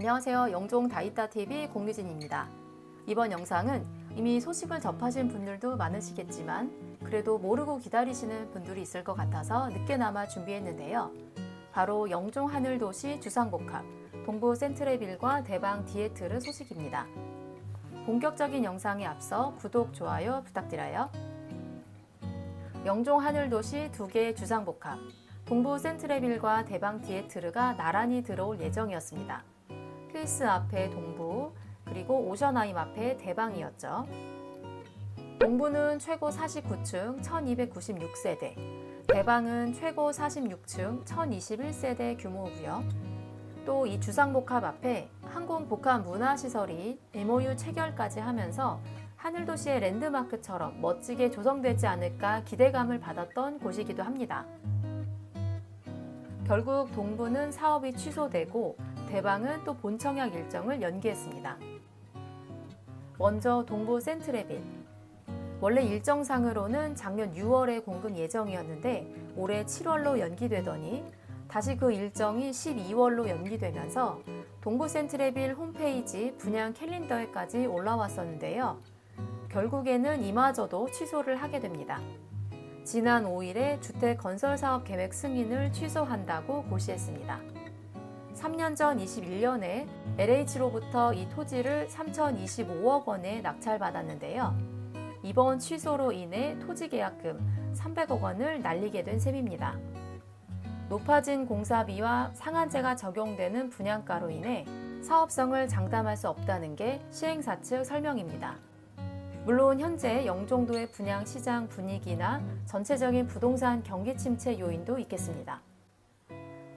안녕하세요. 영종 다이따TV 공유진입니다. 이번 영상은 이미 소식을 접하신 분들도 많으시겠지만 그래도 모르고 기다리시는 분들이 있을 것 같아서 늦게나마 준비했는데요. 바로 영종 하늘도시 주상복합, 동부 센트레빌과 대방 디에트르 소식입니다. 본격적인 영상에 앞서 구독, 좋아요 부탁드려요. 영종 하늘도시 두 개의 주상복합, 동부 센트레빌과 대방 디에트르가 나란히 들어올 예정이었습니다. 힐스 앞에 동부, 그리고 오션하임 앞에 대방이었죠. 동부는 최고 49층 1296세대, 대방은 최고 46층 1021세대 규모고요. 또 이 주상복합 앞에 항공복합 문화시설이 MOU 체결까지 하면서 하늘도시의 랜드마크처럼 멋지게 조성되지 않을까 기대감을 받았던 곳이기도 합니다. 결국 동부는 사업이 취소되고 대방은 또 본청약 일정을 연기했습니다. 먼저 동부 센트레빌. 원래 일정상으로는 작년 6월에 공급 예정이었는데 올해 7월로 연기되더니 다시 그 일정이 12월로 연기되면서 동부 센트레빌 홈페이지 분양 캘린더에까지 올라왔었는데요. 결국에는 이마저도 취소를 하게 됩니다. 지난 5일에 주택 건설 사업 계획 승인을 취소한다고 고시했습니다. 3년 전 21년에 LH로부터 이 토지를 3,025억 원에 낙찰받았는데요. 이번 취소로 인해 토지 계약금 300억 원을 날리게 된 셈입니다. 높아진 공사비와 상한제가 적용되는 분양가로 인해 사업성을 장담할 수 없다는 게 시행사 측 설명입니다. 물론 현재 영종도의 분양 시장 분위기나 전체적인 부동산 경기 침체 요인도 있겠습니다.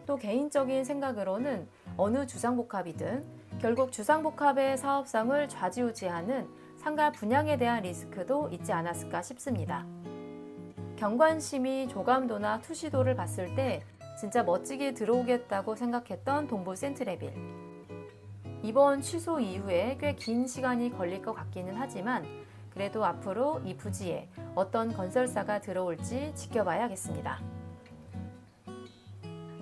또 개인적인 생각으로는 어느 주상복합이든 결국 주상복합의 사업성을 좌지우지하는 상가 분양에 대한 리스크도 있지 않았을까 싶습니다. 경관심이 조감도나 투시도를 봤을 때 진짜 멋지게 들어오겠다고 생각했던 동부 센트레빌. 이번 취소 이후에 꽤 긴 시간이 걸릴 것 같기는 하지만 그래도 앞으로 이 부지에 어떤 건설사가 들어올지 지켜봐야겠습니다.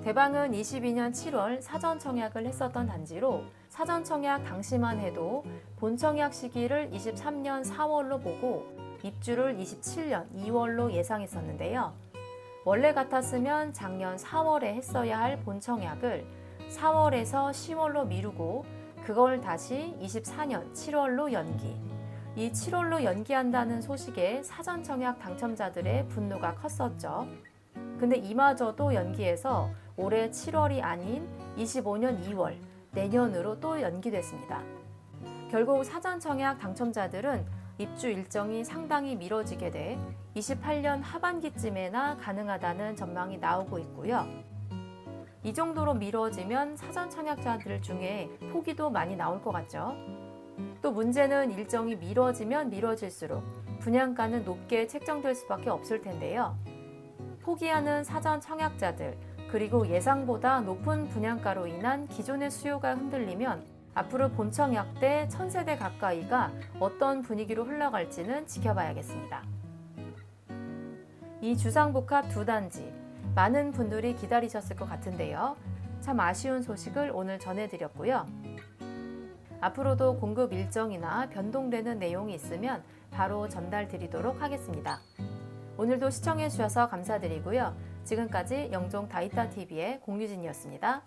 대방은 22년 7월 사전 청약을 했었던 단지로 사전 청약 당시만 해도 본 청약 시기를 23년 4월로 보고 입주를 27년 2월로 예상했었는데요. 원래 같았으면 작년 4월에 했어야 할 본 청약을 4월에서 10월로 미루고 그걸 다시 24년 7월로 연기. 이 7월로 연기한다는 소식에 사전 청약 당첨자들의 분노가 컸었죠. 근데 이마저도 연기해서 올해 7월이 아닌 25년 2월 내년으로 또 연기됐습니다. 결국 사전 청약 당첨자들은 입주 일정이 상당히 미뤄지게 돼 28년 하반기쯤에나 가능하다는 전망이 나오고 있고요. 이 정도로 미뤄지면 사전 청약자들 중에 포기도 많이 나올 것 같죠. 또 문제는 일정이 미뤄지면 미뤄질수록 분양가는 높게 책정될 수밖에 없을 텐데요. 포기하는 사전 청약자들, 그리고 예상보다 높은 분양가로 인한 기존의 수요가 흔들리면 앞으로 본청약 때 천세대 가까이가 어떤 분위기로 흘러갈지는 지켜봐야겠습니다. 이 주상복합 두 단지, 많은 분들이 기다리셨을 것 같은데요. 참 아쉬운 소식을 오늘 전해드렸고요. 앞으로도 공급 일정이나 변동되는 내용이 있으면 바로 전달 드리도록 하겠습니다. 오늘도 시청해 주셔서 감사드리고요. 지금까지 영종 다이따TV의 공유진이었습니다.